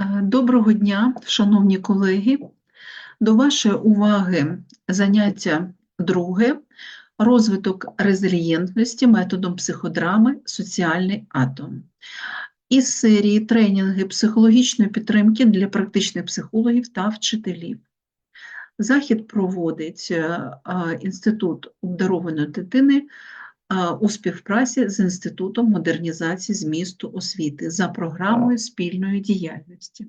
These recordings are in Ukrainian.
Е, Доброго дня, шановні колеги. До вашої уваги заняття друге розвиток резильєнтності методом психодрами Соціальний атом. Із серії тренінги психологічної підтримки для практичних психологів та вчителів. Захід проводить е, е, Інститут обдарованої дитини у співпраці з Інститутом модернізації змісту освіти за програмою спільної діяльності.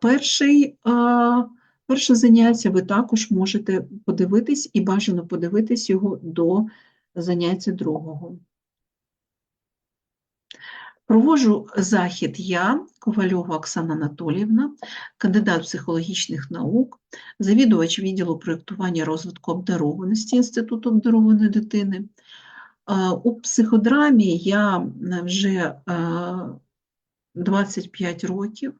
Перший, перше заняття ви також можете подивитись і бажано подивитись його до заняття другого. Проводжу захід я, Ковальова Оксана Анатоліївна, кандидат психологічних наук, завідувач відділу проєктування розвитку обдарованості Інституту обдарованої дитини. Е, У психодрамі я вже е, 25 років,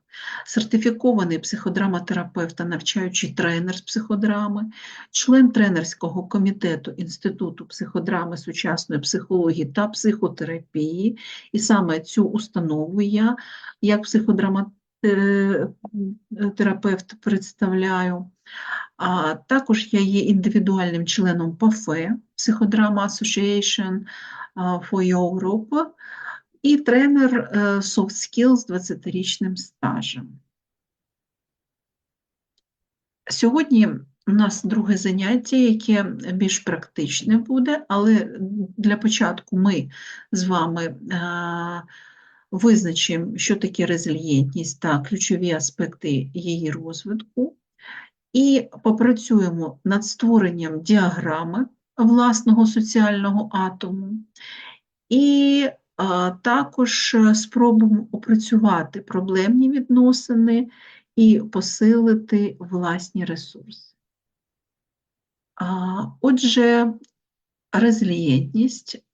сертифікований психодраматерапевт та навчаючий тренер з психодрами, член тренерського комітету Інституту психодрами сучасної психології та психотерапії. І саме цю установу я як психодраматерапевт представляю. А також я є індивідуальним членом ПАФЕ Психодрама Association for Europe і тренер е, Soft Skills з 20-річним стажем. Сьогодні у нас друге заняття, яке більш практичне буде, але для початку ми з вами е, визначимо, що таке резильєнтність та ключові аспекти її розвитку, і попрацюємо над створенням діаграми власного соціального атому. І також е, спробуємо опрацювати проблемні відносини і посилити власні ресурси. Отже, резилієнтність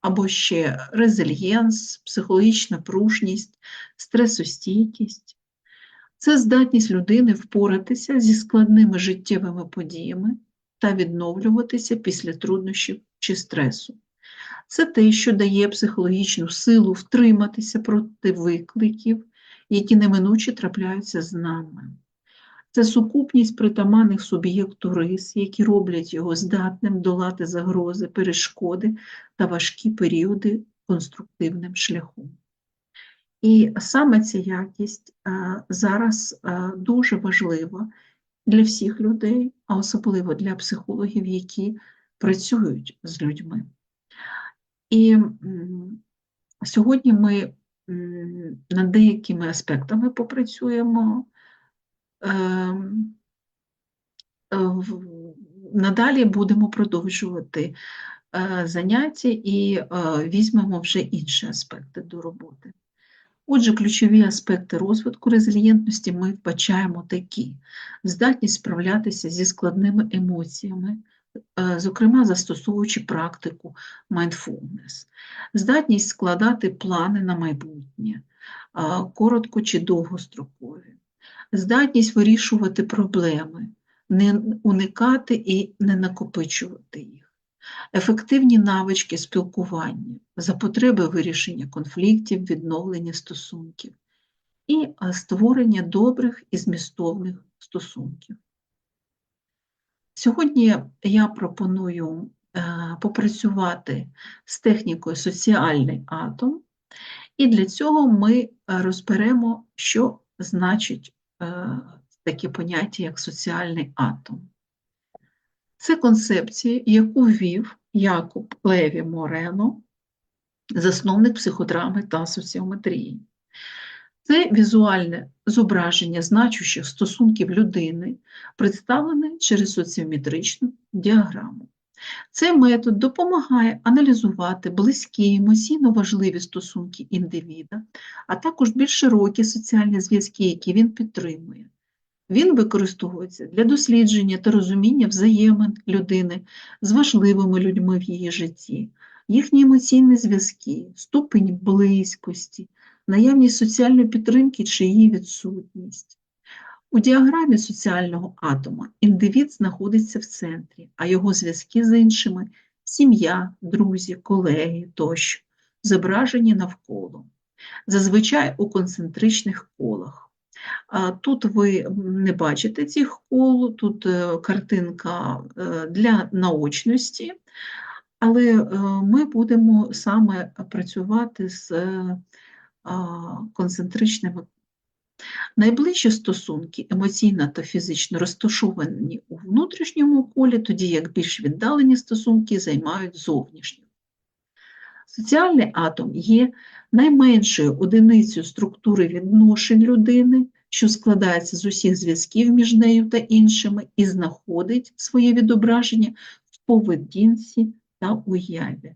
або ще резильєнс, психологічна пружність, стресостійкість це здатність людини впоратися зі складними життєвими подіями та відновлюватися після труднощів чи стресу. Це те, що дає психологічну силу втриматися проти викликів, які неминуче трапляються з нами. Це сукупність притаманних суб'єкту рис, які роблять його здатним долати загрози, перешкоди та важкі періоди конструктивним шляхом. І саме ця якість зараз дуже важлива для всіх людей, а особливо для психологів, які працюють з людьми. І сьогодні ми над деякими аспектами попрацюємо. Ем, надалі будемо продовжувати е, заняття і е, візьмемо вже інші аспекти до роботи. Отже, ключові аспекти розвитку резильєнтності ми вбачаємо такі: здатність справлятися зі складними емоціями, Е, зокрема застосовуючи практику mindfulness, здатність складати плани на майбутнє, коротко чи довгострокові, здатність вирішувати проблеми, не уникати і не накопичувати їх, ефективні навички спілкування, за потреби вирішення конфліктів, відновлення стосунків і створення добрих і змістовних стосунків. Сьогодні я пропоную е, попрацювати з технікою соціальний атом, і для цього ми розберемо, що значить е, таке поняття, як соціальний атом. Це концепція, яку ввів Якуб Леві Морено, засновник психодрами та соціометрії. Це візуальне зображення значущих стосунків людини, представлене через соціометричну діаграму. Цей метод допомагає аналізувати близькі, емоційно важливі стосунки індивіда, а також більш широкі соціальні зв'язки, які він підтримує. Він використовується для дослідження та розуміння взаємин людини з важливими людьми в її житті, їхні емоційні зв'язки, ступень близькості, наявність соціальної підтримки чи її відсутність. У діаграмі соціального атома індивід знаходиться в центрі, а його зв'язки з іншими сім'я, друзі, колеги тощо, зображені навколо. зазвичай у концентричних колах. Тут ви не бачите цих кол, тут е, картинка е, для наочності, але е, ми будемо саме працювати з концентричними. Найближчі стосунки емоційно та фізично розташовані у внутрішньому колі, тоді як більш віддалені стосунки займають зовнішню. Соціальний атом є найменшою одиницею структури відношень людини, що складається з усіх зв'язків між нею та іншими, і знаходить своє відображення в поведінці та уяві.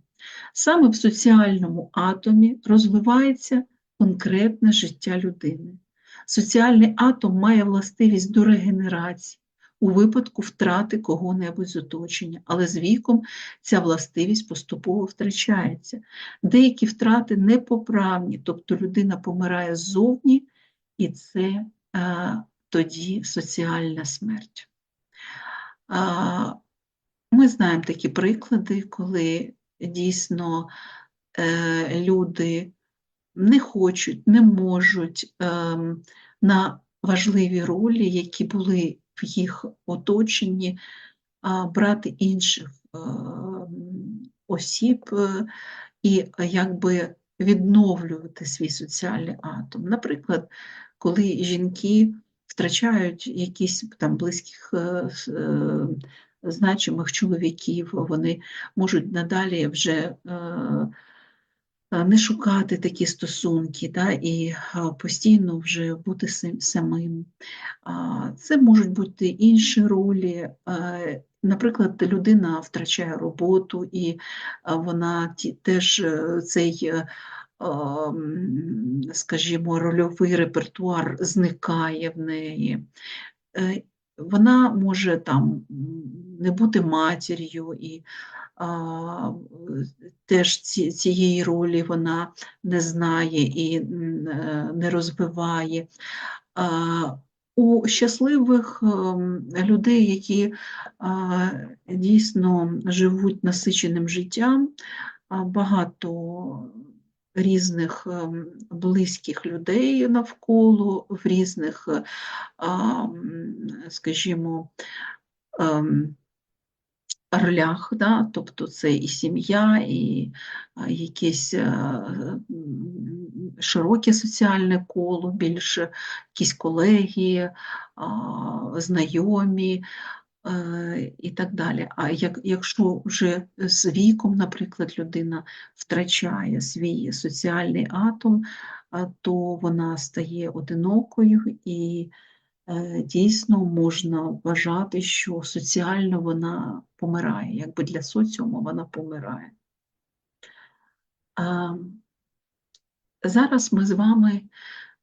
Саме в соціальному атомі розвивається конкретне життя людини. Соціальний атом має властивість до регенерації у випадку втрати кого-небудь з оточення, але з віком ця властивість поступово втрачається. Деякі втрати непоправні, тобто людина помирає ззовні, і це а, тоді соціальна смерть. А, Ми знаємо такі приклади, коли дійсно е, люди не хочуть, не можуть е, на важливі ролі, які були в їх оточенні, брати інших е, осіб е, і якби відновлювати свій соціальний атом. Наприклад, коли жінки втрачають якісь там близьких е, значимих чоловіків, вони можуть надалі вже не шукати такі стосунки да, і постійно вже бути самим. Це можуть бути інші ролі. Наприклад, людина втрачає роботу, і вона теж е, цей, е, скажімо, рольовий репертуар зникає в неї. Е, вона може там не бути матір'ю, і а, теж ці, цієї ролі вона не знає і не розвиває. А, у щасливих ем, людей, які дійсно живуть насиченим життям, багато різних ем, близьких людей навколо, в різних, скажімо, ем, ролях, да? тобто це і сім'я, і якесь широке соціальне коло, більше якісь колеги, знайомі. Е, і так далі. А як, якщо вже з віком, наприклад, людина втрачає свій соціальний атом, то вона стає одинокою і е, дійсно можна вважати, що соціально вона помирає, якби для соціуму вона помирає. Зараз ми з вами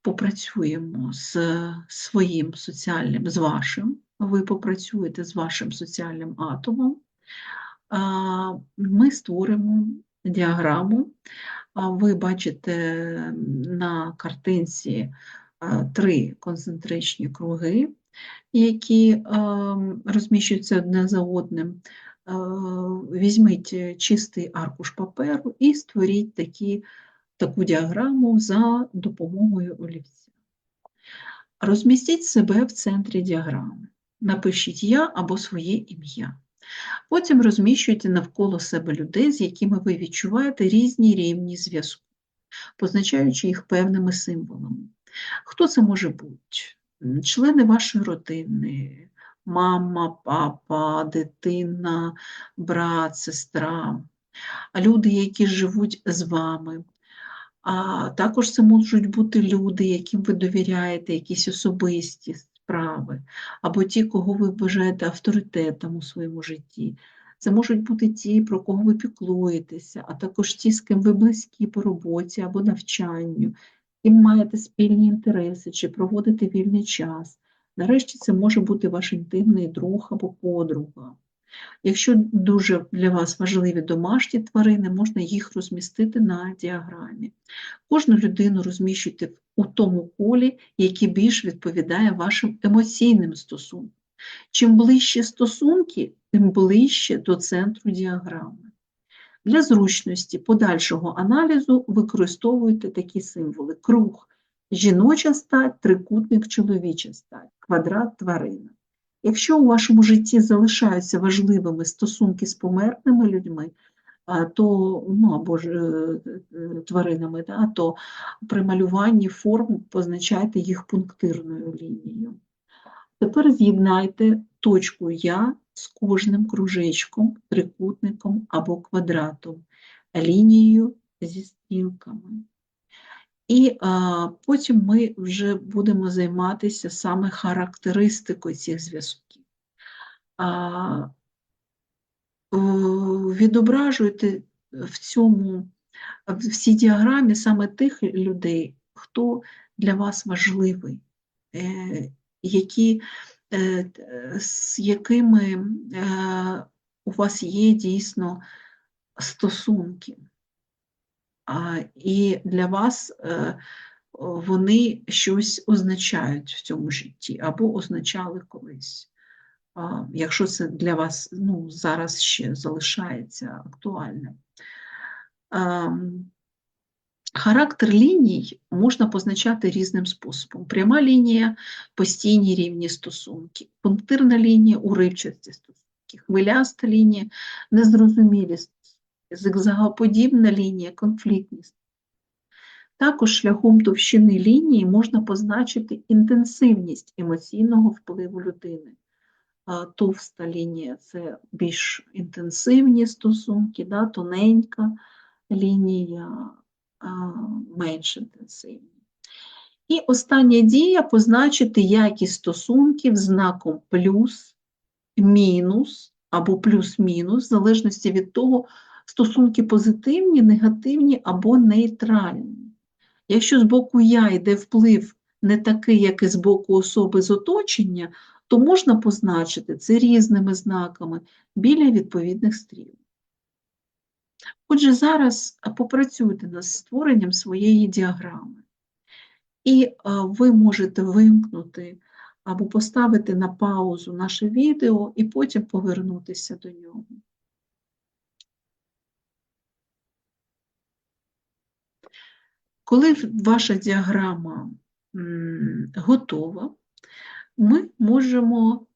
попрацюємо з своїм соціальним, з вашим, ви попрацюєте з вашим соціальним атомом, ми створимо діаграму. Ви бачите на картинці три концентричні круги, які розміщуються одне за одним. Візьміть чистий аркуш паперу і створіть такі таку діаграму за допомогою олівця. Розмістіть себе в центрі діаграми. Напишіть я або своє ім'я. Потім розміщуйте навколо себе людей, з якими ви відчуваєте різні рівні зв'язку, позначаючи їх певними символами. Хто це може бути? Члени вашої родини, мама, папа, дитина, брат, сестра, люди, які живуть з вами, а також це можуть бути люди, яким ви довіряєте, якісь особисті справи, або ті, кого ви вважаєте авторитетом у своєму житті. Це можуть бути ті, про кого ви піклуєтеся, а також ті, з ким ви близькі по роботі або навчанню, ким маєте спільні інтереси чи проводите вільний час. Нарешті це може бути ваш інтимний друг або подруга. Якщо дуже для вас важливі домашні тварини, можна їх розмістити на діаграмі. Кожну людину розміщуйте у тому колі, який більш відповідає вашим емоційним стосункам. Чим ближче стосунки, тим ближче до центру діаграми. Для зручності подальшого аналізу використовуйте такі символи: круг жіноча стать, трикутник чоловіча стать, квадрат тварина. Якщо у вашому житті залишаються важливими стосунки з померлими людьми, то, ну, або ж е, е, тваринами, да, то при малюванні форм позначайте їх пунктирною лінією. Тепер з'єднайте точку Я з кожним кружечком, трикутником або квадратом, лінією зі стрілками. І а, потім ми вже будемо займатися саме характеристикою цих зв'язків. Е, Відображуйте в цьому, в цій діаграмі саме тих людей, хто для вас важливий, е, які, е, з якими у вас є дійсно стосунки. І для вас е, вони щось означають в цьому житті або означали колись. Якщо це для вас ну, зараз ще залишається актуальним. Характер ліній можна позначати різним способом. Пряма лінія постійні рівні стосунки, пунктирна лінія уривчасті стосунки, хвиляста лінія незрозумілі зигзагоподібна лінія конфліктність. Також шляхом товщини лінії можна позначити інтенсивність емоційного впливу людини. Товста лінія це більш інтенсивні стосунки, да, тоненька лінія менш інтенсивні. І остання дія позначити якість стосунків знаком плюс, мінус або плюс-мінус, в залежності від того, стосунки позитивні, негативні або нейтральні. Якщо з боку я йде вплив не такий, як і з боку особи з оточення, то можна позначити це різними знаками біля відповідних стріл. Отже, зараз попрацюйте над створенням своєї діаграми. І ви можете вимкнути або поставити на паузу наше відео і потім повернутися до нього. Коли ваша діаграма готова, ми можемо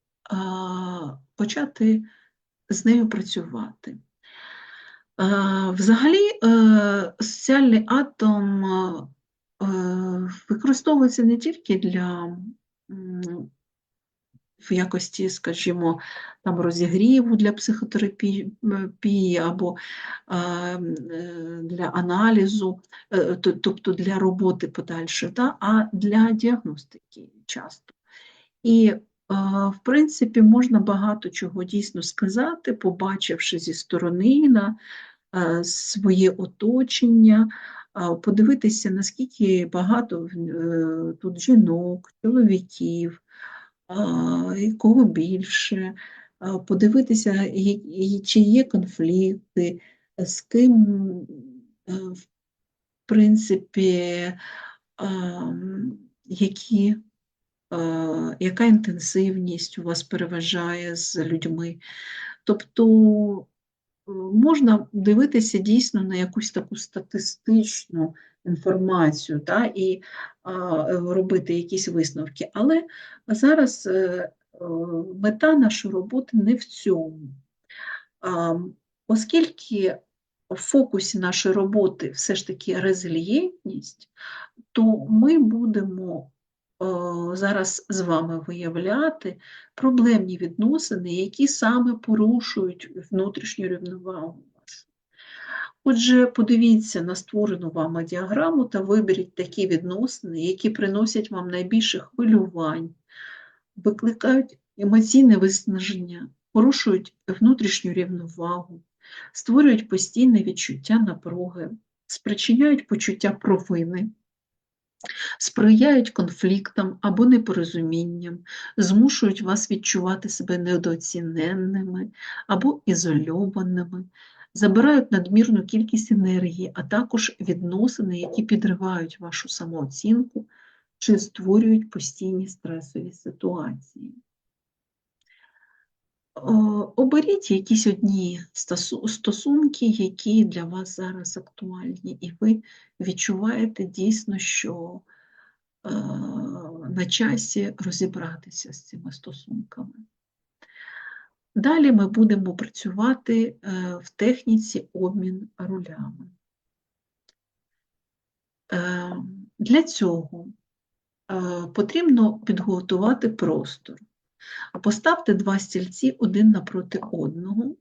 почати з нею працювати. Взагалі, е, соціальний атом е, використовується не тільки для в якості, скажімо, там розігріву для психотерапії або е, для аналізу, тобто для роботи подальшої, а для діагностики часто. І в принципі, можна багато чого дійсно сказати, побачивши зі сторони на е, своє оточення, подивитися, наскільки багато е, тут жінок, чоловіків, кого більше, подивитися, чи є конфлікти, з ким, е, в принципі, які яка інтенсивність у вас переважає з людьми. Тобто е, можна дивитися дійсно на якусь таку статистичну інформацію та, і робити якісь висновки. Але зараз е, мета нашої роботи не в цьому. Оскільки в фокусі нашої роботи все ж таки резильєнтність, то ми будемо зараз з вами виявляти проблемні відносини, які саме порушують внутрішню рівновагу. Отже, подивіться на створену вами діаграму та виберіть такі відносини, які приносять вам найбільше хвилювань, викликають емоційне виснаження, порушують внутрішню рівновагу, створюють постійне відчуття напруги, спричиняють почуття провини сприяють конфліктам або непорозумінням, змушують вас відчувати себе недооціненними або ізольованими, забирають надмірну кількість енергії, а також відносини, які підривають вашу самооцінку чи створюють постійні стресові ситуації. оберіть якісь одні стосунки, які для вас зараз актуальні, і ви відчуваєте дійсно, що е, на часі розібратися з цими стосунками. Далі ми будемо працювати е, в техніці обмін ролями. Е, для цього потрібно підготувати простор. Поставте два стільці один напроти одного.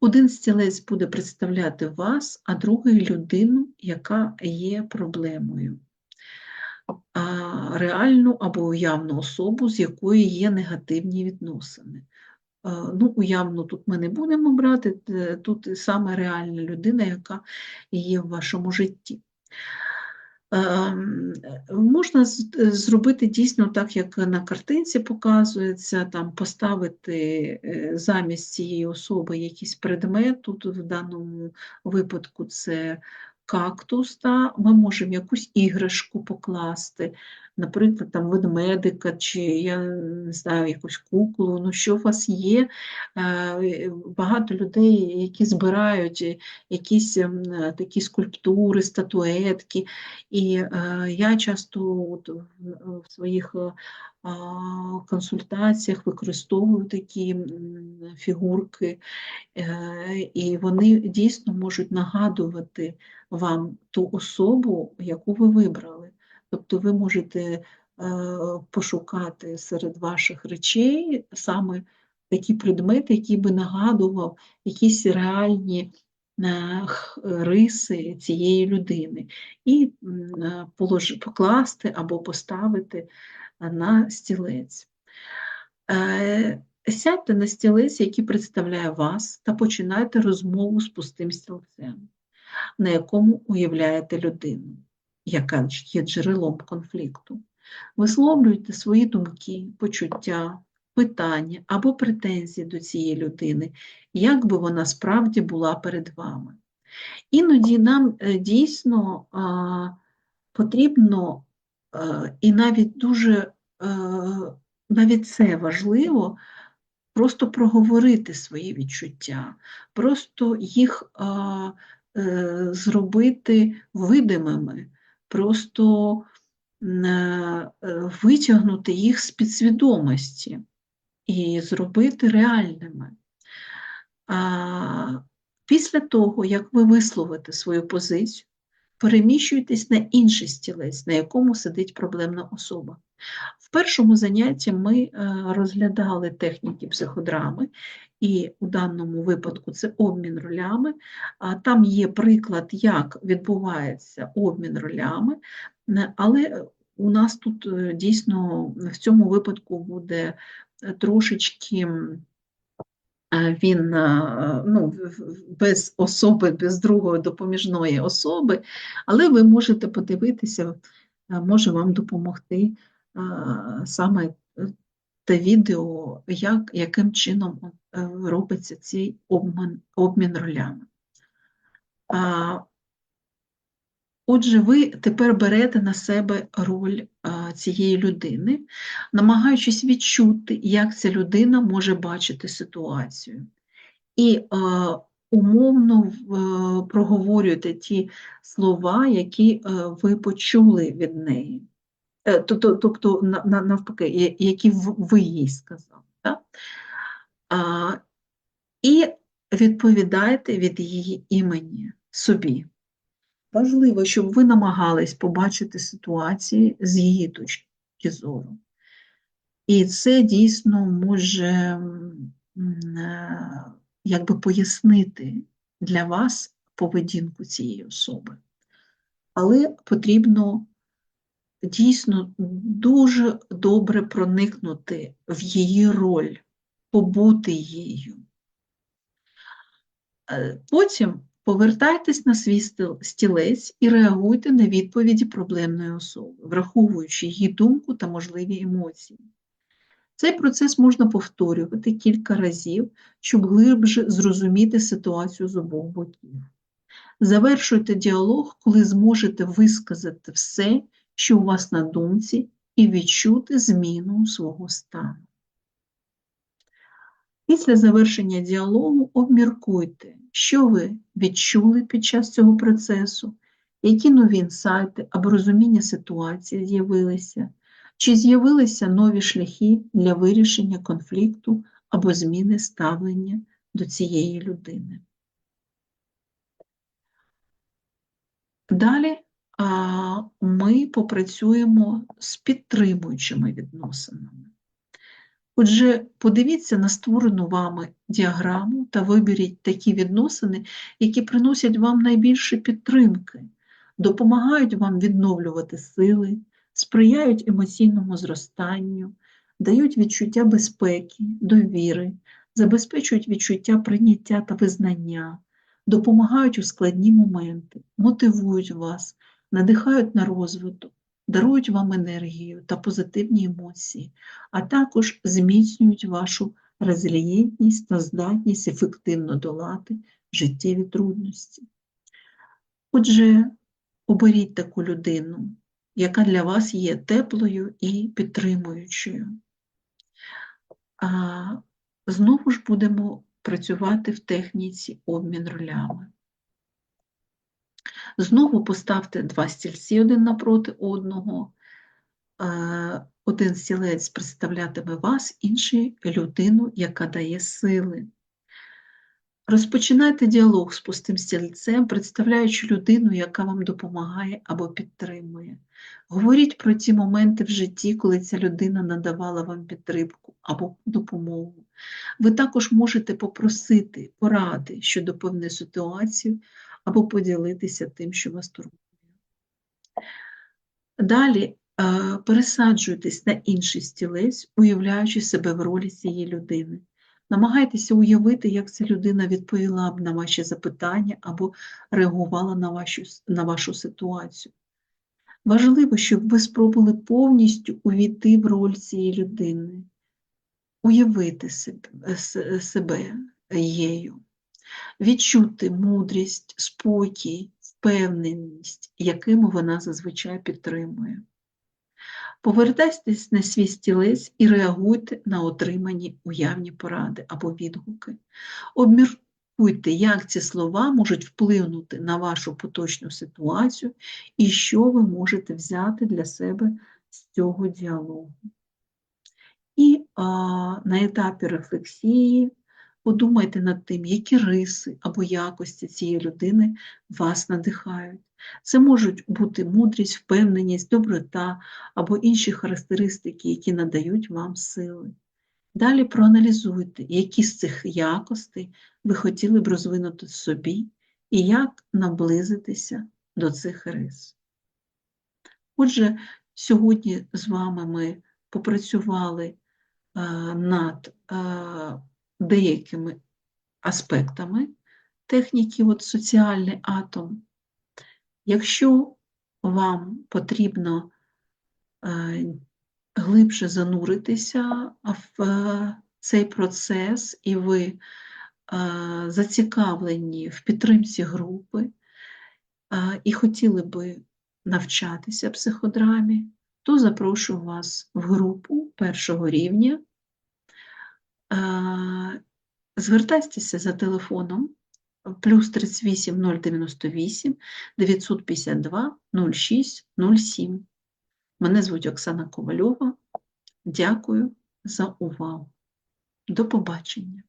Один стілець буде представляти вас, а другий людину, яка є проблемою. Реальну або уявну особу, з якою є негативні відносини. Ну, Уявну тут ми не будемо брати, тут саме реальна людина, яка є в вашому житті. Ем, можна зробити дійсно так, як на картинці показується, там поставити е, замість цієї особи якийсь предмет, тут в даному випадку це кактус, та ми можемо якусь іграшку покласти, наприклад, там ведмедика, чи я не знаю, якусь куклу, ну що у вас є. Е, багато людей, які збирають якісь ем, такі скульптури, статуетки. І е, я часто от в своїх е, консультаціях використовую такі фігурки, і вони дійсно можуть нагадувати вам ту особу, яку ви вибрали. Тобто ви можете е, пошукати серед ваших речей саме такі предмети, які би нагадував якісь реальні е, риси цієї людини, і е, покласти або поставити на стілець. Сядьте на стілець, який представляє вас, та починайте розмову з пустим стілцем, на якому уявляєте людину яка є джерелом конфлікту. Висловлюйте свої думки, почуття, питання або претензії до цієї людини, як би вона справді була перед вами. Іноді нам е, дійсно потрібно а, і навіть дуже а, навіть це важливо. Просто проговорити свої відчуття, просто їх е, зробити видимими, просто е, витягнути їх з підсвідомості і зробити реальними. Після того, як ви висловите свою позицію, переміщуйтесь на інший стілець, на якому сидить проблемна особа. Першому занятті ми е, розглядали техніки психодрами, і у даному випадку це обмін ролями. Там є приклад, як відбувається обмін ролями, але у нас тут е, дійсно в цьому випадку буде е, трошечки. Він ну, без особи, без другої допоміжної особи, але ви можете подивитися, може вам допомогти саме те відео, як, яким чином е, робиться цей обмін, обмін ролями. Отже, ви тепер берете на себе роль цієї людини, намагаючись відчути, як ця людина може бачити ситуацію. І умовно проговорюєте ті слова, які е, ви почули від неї. Е, тобто, навпаки, які ви їй сказали. Так? А, І відповідайте від її імені собі. Важливо, щоб ви намагались побачити ситуації з її точки зору. І це дійсно може е, якби пояснити для вас поведінку цієї особи. Але потрібно дійсно дуже добре проникнути в її роль, побути її. Е, потім повертайтесь на свій стілець і реагуйте на відповіді проблемної особи, враховуючи її думку та можливі емоції. Цей процес можна повторювати кілька разів, щоб глибше зрозуміти ситуацію з обох боків. Завершуйте діалог, коли зможете висказати все, що у вас на думці, і відчути зміну свого стану. Після завершення діалогу обміркуйте, що ви відчули під час цього процесу, які нові інсайти або розуміння ситуації з'явилися, чи з'явилися нові шляхи для вирішення конфлікту або зміни ставлення до цієї людини. Далі ми попрацюємо з підтримуючими відносинами. Отже, подивіться на створену вами діаграму та виберіть такі відносини, які приносять вам найбільше підтримки, допомагають вам відновлювати сили, сприяють емоційному зростанню, дають відчуття безпеки, довіри, забезпечують відчуття прийняття та визнання, допомагають у складні моменти, мотивують вас, надихають на розвиток, дарують вам енергію та позитивні емоції, а також зміцнюють вашу резилієнтність та здатність ефективно долати життєві трудності. Отже, оберіть таку людину, яка для вас є теплою і підтримуючою. А Знову ж будемо працювати в техніці обмін ролями. Знову поставте два стільці один напроти одного. Е, один стілець представлятиме вас, інший людину, яка дає сили. Розпочинайте діалог з пустим стільцем, представляючи людину, яка вам допомагає або підтримує. Говоріть про ті моменти в житті, коли ця людина надавала вам підтримку або допомогу. Ви також можете попросити поради щодо певної ситуації або поділитися тим, що вас турбує. Далі пересаджуйтесь на інший стілець, уявляючи себе в ролі цієї людини. Намагайтеся уявити, як ця людина відповіла б на ваші запитання або реагувала на вашу, на вашу ситуацію. Важливо, щоб ви спробували повністю увійти в роль цієї людини, уявити себе, себе єю, відчути мудрість, спокій, впевненість, якими вона зазвичай підтримує. Повертайтесь на свій стілець і реагуйте на отримані уявні поради або відгуки. Обміркуйте, як ці слова можуть вплинути на вашу поточну ситуацію і що ви можете взяти для себе з цього діалогу. І а, на етапі рефлексії подумайте над тим, які риси або якості цієї людини вас надихають. Це можуть бути мудрість, впевненість, доброта або інші характеристики, які надають вам сили. Далі проаналізуйте, які з цих якостей ви хотіли б розвинути в собі і як наблизитися до цих рис. Отже, сьогодні з вами ми попрацювали е, над е, деякими аспектами техніки от соціальний атом. Якщо вам потрібно е, глибше зануритися в е, цей процес, і ви е, зацікавлені в підтримці групи і хотіли би навчатися психодрамі, то запрошую вас в групу першого рівня. Звертайтеся за телефоном плюс 38 098 952 06 07. Мене звуть Оксана Ковальова. Дякую за увагу. До побачення!